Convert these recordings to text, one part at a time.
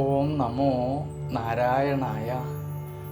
ഓം നമോ നാരായണായ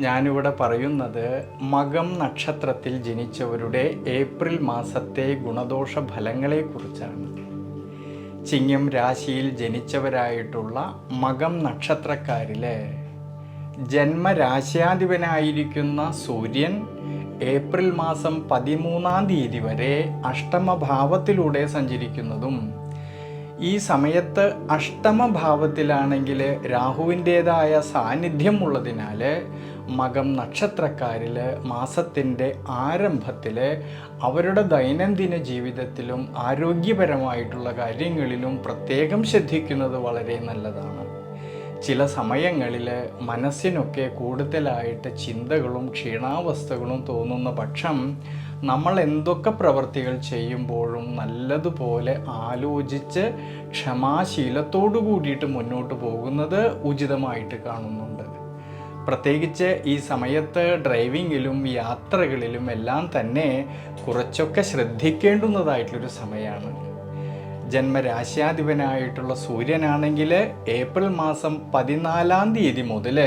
ഞാനിവിടെ പറയുന്നത് മകം നക്ഷത്രത്തിൽ ജനിച്ചവരുടെ ഏപ്രിൽ മാസത്തെ ഗുണദോഷ ഫലങ്ങളെക്കുറിച്ചാണ് ചിങ്ങം രാശിയിൽ ജനിച്ചവരായിട്ടുള്ള മകം നക്ഷത്രക്കാരിലെ ജന്മരാശ്യാധിപനായിരിക്കുന്ന സൂര്യൻ ഏപ്രിൽ മാസം പതിമൂന്നാം തീയതി വരെ അഷ്ടമഭാവത്തിലൂടെ സഞ്ചരിക്കുന്നതും ഈ സമയത്ത് അഷ്ടമഭാവത്തിലാണെങ്കിൽ രാഹുവിന്റേതായ സാന്നിധ്യം ഉള്ളതിനാൽ മകം നക്ഷത്രക്കാരിൽ മാസത്തിന്റെ ആരംഭത്തിൽ അവരുടെ ദൈനംദിന ജീവിതത്തിലും ആരോഗ്യപരമായിട്ടുള്ള കാര്യങ്ങളിലും പ്രത്യേകം ശ്രദ്ധിക്കുന്നത് വളരെ നല്ലതാണ്. ചില സമയങ്ങളിൽ മനസ്സിനൊക്കെ കൂടുതലായിട്ട് ചിന്തകളും ക്ഷീണാവസ്ഥകളും തോന്നുന്ന പക്ഷം നമ്മൾ എന്തൊക്കെ പ്രവൃത്തികൾ ചെയ്യുമ്പോഴും നല്ലതുപോലെ ആലോചിച്ച് ക്ഷമാശീലത്തോടു കൂടിയിട്ട് മുന്നോട്ട് പോകുന്നത് ഉചിതമായിട്ട് കാണുന്നുണ്ട്. പ്രത്യേകിച്ച് ഈ സമയത്ത് ഡ്രൈവിങ്ങിലും യാത്രകളിലും എല്ലാം തന്നെ കുറച്ചൊക്കെ ശ്രദ്ധിക്കേണ്ടുന്നതായിട്ടുള്ളൊരു സമയമാണ് ജന്മരാശ്യാധിപനായിട്ടുള്ള സൂര്യനാണെങ്കിൽ ഏപ്രിൽ മാസം പതിനാലാം തീയതി മുതൽ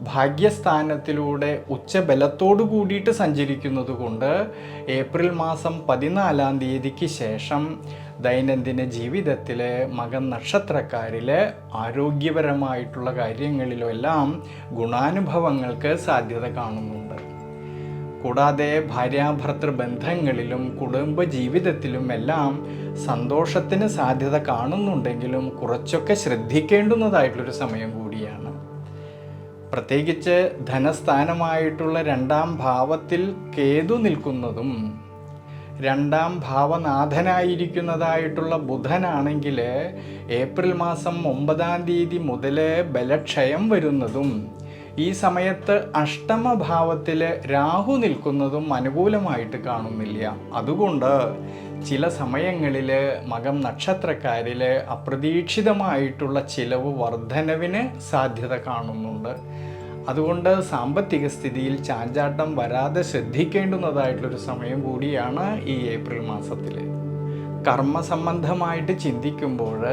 ഭാഗ്യസ്ഥാനത്തിലൂടെ ഉച്ചബലത്തോടു കൂടിയിട്ട് സഞ്ചരിക്കുന്നത് കൊണ്ട് ഏപ്രിൽ മാസം പതിനാലാം തീയതിക്ക് ശേഷം ദൈനംദിന ജീവിതത്തിൽ മകൻ നക്ഷത്രക്കാരിൽ ആരോഗ്യപരമായിട്ടുള്ള കാര്യങ്ങളിലെല്ലാം ഗുണാനുഭവങ്ങൾക്ക് സാധ്യത കാണുന്നുണ്ട്. കൂടാതെ ഭാര്യാഭർത്തൃ ബന്ധങ്ങളിലും കുടുംബ ജീവിതത്തിലും എല്ലാം സന്തോഷത്തിന് സാധ്യത കാണുന്നുണ്ടെങ്കിലും കുറച്ചൊക്കെ ശ്രദ്ധിക്കേണ്ടുന്നതായിട്ടുള്ളൊരു സമയം കൂടിയാണ്. പ്രത്യേകിച്ച് ധനസ്ഥാനമായിട്ടുള്ള രണ്ടാം ഭാവത്തിൽ കേതു നിൽക്കുന്നതും രണ്ടാം ഭാവനാഥനായിരിക്കുന്നതായിട്ടുള്ള ബുധനാണെങ്കിൽ ഏപ്രിൽ മാസം ഒമ്പതാം തീയതി മുതൽ ബലക്ഷയം വരുന്നതും ഈ സമയത്ത് അഷ്ടമഭാവത്തിൽ രാഹു നിൽക്കുന്നതും അനുകൂലമായിട്ട് കാണുന്നില്ല. അതുകൊണ്ട് ചില സമയങ്ങളിൽ മകം നക്ഷത്രക്കാരിൽ അപ്രതീക്ഷിതമായിട്ടുള്ള ചിലവ് വർധനവിന് സാധ്യത കാണുന്നുണ്ട്. അതുകൊണ്ട് സാമ്പത്തിക സ്ഥിതിയിൽ ചാഞ്ചാട്ടം വരാതെ ശ്രദ്ധിക്കേണ്ടുന്നതായിട്ടുള്ളൊരു സമയം കൂടിയാണ് ഈ ഏപ്രിൽ മാസത്തിൽ കർമ്മസംബന്ധമായിട്ട് ചിന്തിക്കുമ്പോൾ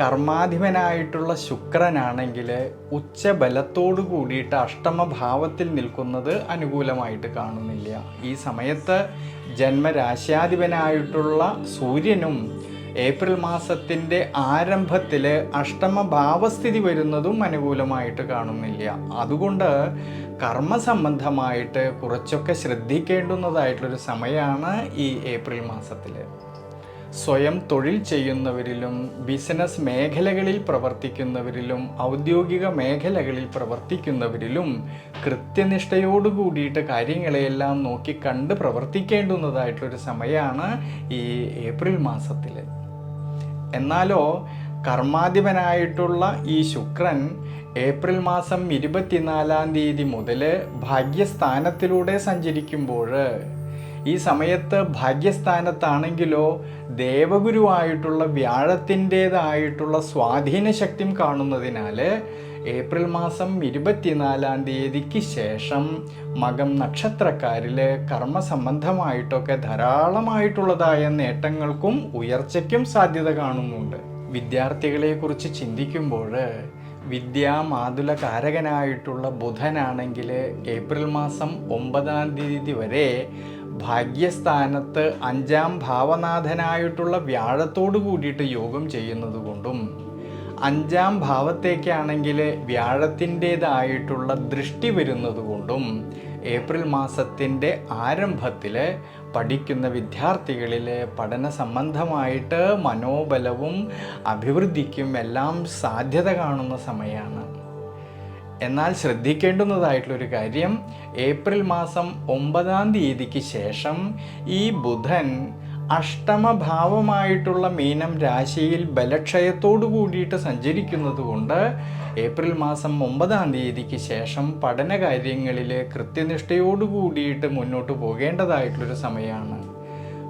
കർമാധിപനായിട്ടുള്ള ശുക്രനാണെങ്കിൽ ഉച്ചബലത്തോടു കൂടിയിട്ട് അഷ്ടമഭാവത്തിൽ നിൽക്കുന്നത് അനുകൂലമായിട്ട് കാണുന്നില്ല. ഈ സമയത്ത് ജന്മരാശ്യാധിപനായിട്ടുള്ള സൂര്യനും ഏപ്രിൽ മാസത്തിന്റെ ആരംഭത്തിൽ അഷ്ടമഭാവസ്ഥിതി വരുന്നതും അനുകൂലമായിട്ട് കാണുന്നില്ല. അതുകൊണ്ട് കർമ്മ സംബന്ധമായിട്ട് കുറച്ചൊക്കെ ശ്രദ്ധിക്കേണ്ടുന്നതായിട്ടുള്ളൊരു സമയമാണ് ഈ ഏപ്രിൽ മാസത്തിൽ സ്വയം തൊഴിൽ ചെയ്യുന്നവരിലും ബിസിനസ് മേഖലകളിൽ പ്രവർത്തിക്കുന്നവരിലും ഔദ്യോഗിക മേഖലകളിൽ പ്രവർത്തിക്കുന്നവരിലും കൃത്യനിഷ്ഠയോട് കൂടിയിട്ട് കാര്യങ്ങളെയെല്ലാം നോക്കി കണ്ട് പ്രവർത്തിക്കേണ്ടുന്നതായിട്ടൊരു സമയമാണ് ഈ ഏപ്രിൽ മാസത്തിൽ എന്നാലോ കർമാധിപനായിട്ടുള്ള ഈ ശുക്രൻ ഏപ്രിൽ മാസം ഇരുപത്തിനാലാം തീയതി മുതൽ ഭാഗ്യസ്ഥാനത്തിലൂടെ സഞ്ചരിക്കുമ്പോൾ ഈ സമയത്ത് ഭാഗ്യസ്ഥാനത്താണെങ്കിലോ ദേവഗുരുവായിട്ടുള്ള വ്യാഴത്തിന്റേതായിട്ടുള്ള സ്വാധീന ശക്തിയും കാണുന്നതിനാൽ ഏപ്രിൽ മാസം ഇരുപത്തിനാലാം തീയതിക്ക് ശേഷം മകം നക്ഷത്രക്കാരിൽ കർമ്മസംബന്ധമായിട്ടൊക്കെ ധാരാളമായിട്ടുള്ളതായ നേട്ടങ്ങൾക്കും ഉയർച്ചയ്ക്കും സാധ്യത കാണുന്നുണ്ട്. വിദ്യാർത്ഥികളെക്കുറിച്ച് ചിന്തിക്കുമ്പോൾ വിദ്യാമാതുലകാരകനായിട്ടുള്ള ബുധനാണെങ്കിൽ ഏപ്രിൽ മാസം ഒമ്പതാം തീയതി വരെ ഭാഗ്യസ്ഥാനത്ത് അഞ്ചാം ഭാവനാഥനായിട്ടുള്ള വ്യാഴത്തോട് കൂടിയിട്ട് യോഗം ചെയ്യുന്നത് കൊണ്ടും അഞ്ചാം ഭാവത്തേക്കാണെങ്കിൽ വ്യാഴത്തിന്റേതായിട്ടുള്ള ദൃഷ്ടി വരുന്നത് കൊണ്ടും ഏപ്രിൽ മാസത്തിന്റെ ആരംഭത്തിൽ പഠിക്കുന്ന വിദ്യാർത്ഥികളിൽ പഠന സംബന്ധമായിട്ട് മനോബലവും അഭിവൃദ്ധിക്കും എല്ലാം സാധ്യത കാണുന്ന സമയമാണ്. എന്നാൽ ശ്രദ്ധിക്കേണ്ടുന്നതായിട്ടുള്ളൊരു കാര്യം ഏപ്രിൽ മാസം ഒമ്പതാം തീയതിക്ക് ശേഷം ഈ ബുധൻ അഷ്ടമഭാവമായിട്ടുള്ള മീനം രാശിയിൽ ബലക്ഷയത്തോടു കൂടിയിട്ട് സഞ്ചരിക്കുന്നത് കൊണ്ട് ഏപ്രിൽ മാസം ഒമ്പതാം തീയതിക്ക് ശേഷം പഠന കാര്യങ്ങളിൽ കൃത്യനിഷ്ഠയോടു കൂടിയിട്ട് മുന്നോട്ട് പോകേണ്ടതായിട്ടുള്ളൊരു സമയമാണ്.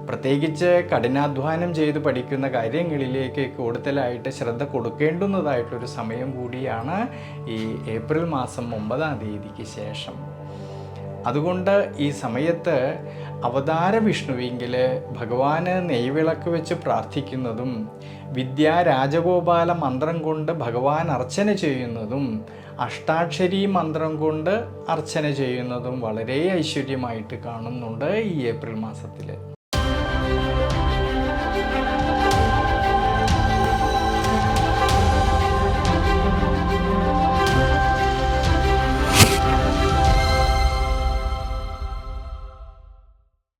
പ്രത്യേകിച്ച് കഠിനാധ്വാനം ചെയ്ത് പഠിക്കുന്ന കാര്യങ്ങളിലേക്ക് കൂടുതലായിട്ട് ശ്രദ്ധ കൊടുക്കേണ്ടുന്നതായിട്ടൊരു സമയം കൂടിയാണ് ഈ ഏപ്രിൽ മാസം ഒമ്പതാം തീയതിക്ക് ശേഷം. അതുകൊണ്ട് ഈ സമയത്ത് അവതാര വിഷ്ണുവെങ്കിൽ ഭഗവാന് നെയ്വിളക്ക് വെച്ച് പ്രാർത്ഥിക്കുന്നതും വിദ്യാ രാജഗോപാല മന്ത്രം കൊണ്ട് ഭഗവാൻ അർച്ചന ചെയ്യുന്നതും അഷ്ടാക്ഷരി മന്ത്രം കൊണ്ട് അർച്ചന ചെയ്യുന്നതും വളരെ ഐശ്വര്യമായിട്ട് കാണുന്നുണ്ട് ഈ ഏപ്രിൽ മാസത്തിൽ